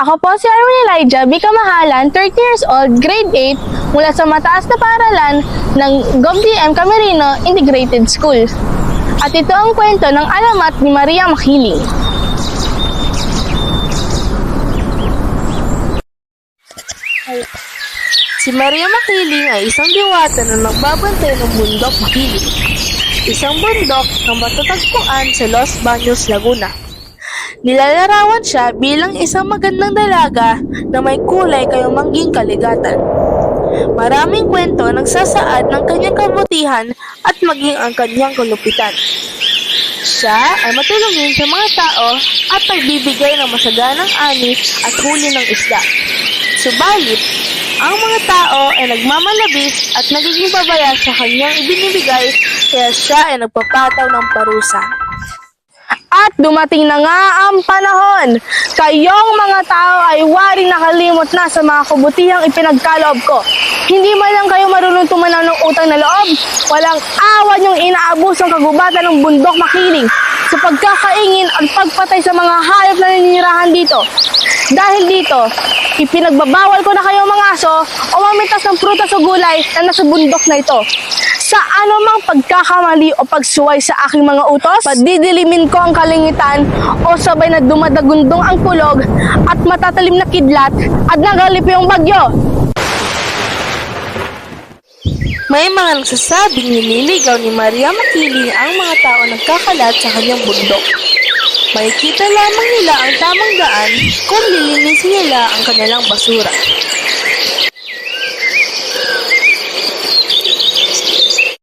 Ako po si Arwin Elijah, B. Kamahalan, 30 years old, grade 8, mula sa mataas na paaralan ng GovDM Camerino Integrated School. At ito ang kwento ng alamat ni Maria Makiling. Si Maria Makiling ay isang diwata na nagbabantay ng bundok Makiling. Isang bundok na matatagpuan sa Los Baños, Laguna. Nilalarawan siya bilang isang magandang dalaga na may kulay kayong mangging kaligatan. Maraming kwento ang nagsasaad ng kanyang kabutihan at maging ang kanyang kalupitan. Siya ay matulungin sa mga tao at nagbibigay ng masaganang ani at huli ng isda. Subalit, ang mga tao ay nagmamalabis at nagiging pabaya sa kanyang ibinibigay kaya siya ay nagpapataw ng parusa. At dumating na nga ang panahon. Kayong mga tao ay waring nakalimot na sa mga kabutihang ipinagkaloob ko. Hindi man lang kayo marunong tumanaw ng utang na loob. Walang awan yung inaabusong kagubatan ng bundok makiling sa pagkakaingin at pagpatay sa mga hayop na naninirahan dito. Dahil dito, ipinagbabawal ko na kayo mga aso o mamitas ng prutas o gulay na nasa bundok na ito. Sa anumang pagkakamali o pagsuway sa aking mga utos, padidilimin ko ang kalingitan o sabay na dumadagundong ang kulog at matatalim na kidlat at nagalip yung bagyo. May mga nagsasabing nililigaw ni Maria Makiling ang mga tao nagkakalat sa kanyang bundok. Makikita lamang nila ang tamang daan kung lilinisin nila ang kanilang basura.